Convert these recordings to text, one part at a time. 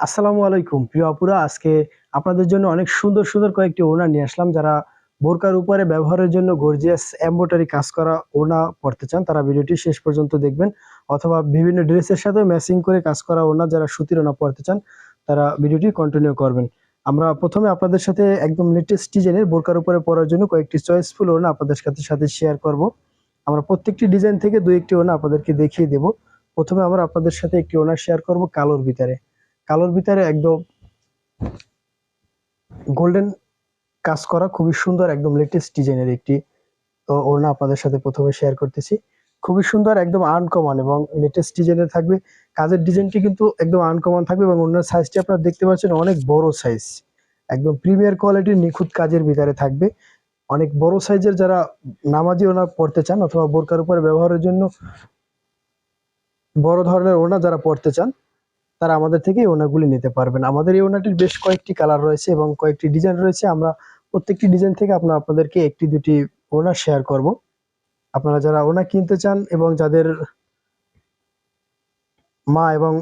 আসসালামু আলাইকুম। প্রিয় আপুরা, আজকে আপনাদের জন্য অনেক সুন্দর সুন্দর কয়েকটি ওড়না নিয়ে আসলাম যারা বোরকার উপরে ব্যবহারের জন্য গর্জিয়াস এম্বোটারি কাজ করা ওনা পড়তে চান, তারা ভিডিওটি শেষ পর্যন্ত দেখবেন। অথবা বিভিন্ন ড্রেসের সাথে ম্যাচিং করে কাজ করা ওড়না যারা সুতির ওনা পড়তে চান, তারা ভিডিওটি কন্টিনিউ করবেন। আমরা প্রথমে আপনাদের সাথে একদম লেটেস্ট ডিজাইনের বোরকার উপরে পড়ার জন্য কয়েকটি চয়েসফুল ওনা আপনাদের সাথে সাথে শেয়ার করব। আমরা প্রত্যেকটি ডিজাইন থেকে দুই একটি ওনা আপনাদেরকে দেখিয়ে দেব। প্রথমে আমরা আপনাদের সাথে একটি ওড়না শেয়ার করব কালোর ভিতরে। কালোর ভিতরে একদম গোল্ডেন কাজ করা খুবই সুন্দর, একদম লেটেস্ট ডিজাইনের একটি ওড়না আপনাদের সাথে প্রথমে শেয়ার করতেছি। খুবই সুন্দর, একদম আনকমন এবং লেটেস্ট ডিজাইনের থাকবে। কাজের ডিজাইনটি কিন্তু একদম আনকমন থাকবে এবং ওনার সাইজটি আপনারা দেখতে পাচ্ছেন অনেক বড় সাইজ একদম প্রিমিয়ার কোয়ালিটির নিখুঁত কাজের ভিতরে থাকবে। অনেক বড় সাইজের যারা নামাজি ওনা পড়তে চান অথবা বোরকার উপরে ব্যবহারের জন্য বড় ধরনের ওনা যারা পড়তে চান তারা আমাদের থেকে এই ওনাগুলি নিতে পারবেন। আমাদের এই ওনাটির বেশ কয়েকটি কালার রয়েছে এবং কয়েকটি ডিজাইন রয়েছে। আমরা প্রত্যেকটি ডিজাইন থেকে আপনার আপনাদেরকে একটি দুটি ওনা শেয়ার করব। আপনারা যারা ওনা কিনতে চান এবং যাদের মা এবং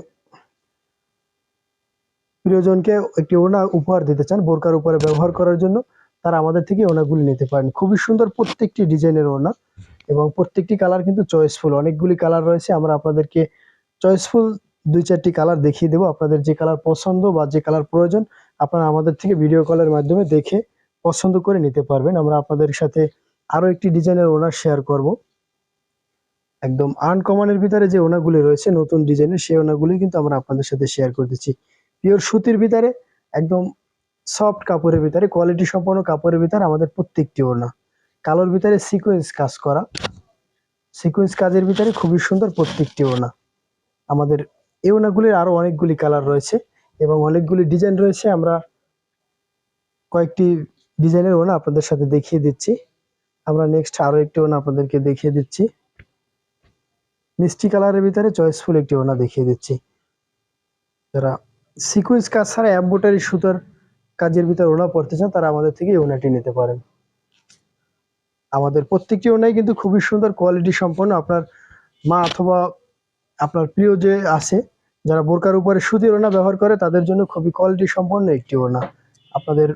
প্রিয়জনকে একটি ওনা উপহার দিতে চান, বোরকার উপরে ব্যবহার করার জন্য, তারা আমাদের থেকে ওনাগুলি নিতে পারেন। খুবই সুন্দর প্রত্যেকটি ডিজাইনের ওনা এবং প্রত্যেকটি কালার কিন্তু চয়েসফুল অনেকগুলি কালার রয়েছে। আমরা আপনাদেরকে চয়েসফুল দুই চারটি কালার দেখিয়ে দেবো। আপনাদের যে কালার পছন্দ বা যে কালার প্রয়োজন, আপনারা আমাদের থেকে ভিডিও কলের মাধ্যমে দেখে পছন্দ করে নিতে পারবেন। আমরা আপনাদের সাথে আরও একটি ডিজাইনের ওনার শেয়ার করব। একদম আনকমনের ভিতরে যে ওনাগুলি রয়েছে, নতুন ডিজাইনের সেই ওনাগুলি কিন্তু আমরা আপনাদের সাথে শেয়ার করতেছি পিওর সুতির ভিতরে, একদম সফট কাপড়ের ভিতরে কোয়ালিটি সম্পন্ন কাপড়ের ভিতরে আমাদের প্রত্যেকটি ওড়না কালোর ভিতরে সিকোয়েন্স কাজ করা। সিকোয়েন্স কাজের ভিতরে খুবই সুন্দর প্রত্যেকটি ওনা আমাদের এই ওড়নাগুলির আরও অনেকগুলি কালার রয়েছে এবং অনেকগুলি ডিজাইন রয়েছে। আমরা কয়েকটি ডিজাইনের ওনা আপনাদের সাথে দেখিয়ে দিচ্ছি। আমরা নেক্সট আরও একটি ওনা আপনাদেরকে দেখিয়ে দিচ্ছি। মিষ্টি কালারের ভিতরে চয়েসফুল একটি ওড়না দেখিয়ে দিচ্ছি। যারা সিকোয়েন্স কাজ ছাড়া এম্বোটারি সুতার কাজের ভিতরে ওনা পড়তে চান, তারা আমাদের থেকে এই ওনাটি নিতে পারেন। আমাদের প্রত্যেকটি ওনাই কিন্তু খুবই সুন্দর কোয়ালিটি সম্পন্ন। আপনার মা অথবা আপনার প্রিয় যে আছে যারা বোরকার উপরে সুতির ওনা ব্যবহার করে, তাদের জন্য খুবই কোয়ালিটি সম্পন্ন একটি ওনা আপনাদের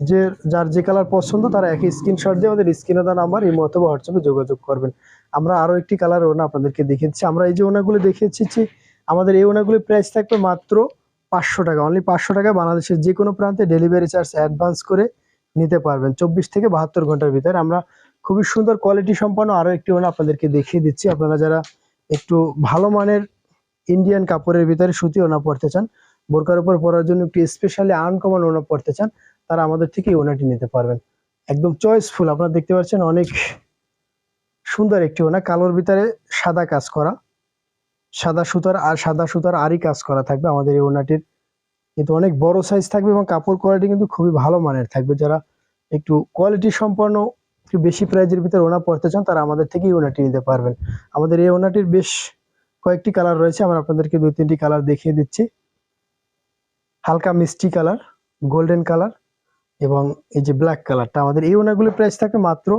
যে, যার যে কালার পছন্দ, তারা একই স্ক্রিনশট দিয়ে আমাদের স্ক্রিনে দেওয়া নাম্বার এই অথবা হোয়াটসঅ্যাপে যোগাযোগ করবেন। আমরা আরও একটি কালার ওনা আপনাদেরকে দেখিয়ে দিচ্ছি আমরা এই যে ওনাগুলো দেখিয়েছি আমাদের এই ওনাগুলির প্রাইস থাকবে মাত্র পাঁচশো টাকা। অনলি পাঁচশো টাকা বাংলাদেশের যে কোনো প্রান্তে ডেলিভারি চার্জ অ্যাডভান্স করে নিতে পারবেন। চব্বিশ থেকে বাহাত্তর ঘণ্টার ভিতরে। আমরা খুবই সুন্দর কোয়ালিটি সম্পন্ন আরও একটি ওনা আপনাদেরকে দেখিয়ে দিচ্ছি। আপনারা যারা একটু ভালো মানের ইন্ডিয়ান কাপড়ের ভিতরে সুতি ওনা পড়তে চান। বোরকার উপর পরার জন্য একটু স্পেশালি আনকমন ওনা পড়তে চান, তারা আমাদের থেকে ওনাটি নিতে পারবেন। একদম চয়েসফুল আপনারা দেখতে পাচ্ছেন অনেক সুন্দর একটি ওনা, কালোর ভিতরে সাদা কাজ করা, সাদা সুতার আর সাদা সুতার আরই কাজ করা থাকবে আমাদের এই ওনাটির। কিন্তু অনেক বড় সাইজ থাকবে এবং কাপড় কোয়ালিটি কিন্তু খুবই ভালো মানের থাকবে, যারা একটু কোয়ালিটি সম্পন্ন একটু বেশি প্রাইজের ভিতরে ওনা পড়তে চান, তারা আমাদের থেকেই ওনাটি নিতে পারবেন। আমাদের এই ওনাটির বেশ কয়েকটি কালার রয়েছে, আমরা আপনাদেরকে দুই তিনটি কালার দেখিয়ে দিচ্ছি। হালকা মিষ্টি কালার গোল্ডেন কালার এবং এই যে ব্ল্যাক কালারটা আমাদের এই ওনাগুলির প্রাইস থাকে মাত্র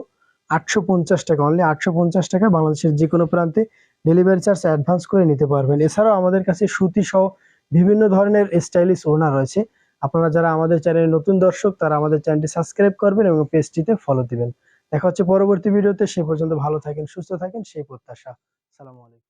আটশো পঞ্চাশ টাকা। অনলি আটশো পঞ্চাশ টাকা বাংলাদেশের যে কোনো প্রান্তে ডেলিভারি চার্জ অ্যাডভান্স করে নিতে পারবেন। এছাড়াও আমাদের কাছে সুতি সহ বিভিন্ন ধরনের স্টাইলিশ ওনা রয়েছে। আপনারা যারা আমাদের চ্যানেলে নতুন দর্শক, তারা আমাদের চ্যানেলটি সাবস্ক্রাইব করবেন এবং পেজটিতে ফলো দিবেন। দেখা হচ্ছে পরবর্তী ভিডিওতে। সে পর্যন্ত ভালো থাকেন সুস্থ থাকেন সেই প্রত্যাশা। সালামু আলাইকুম।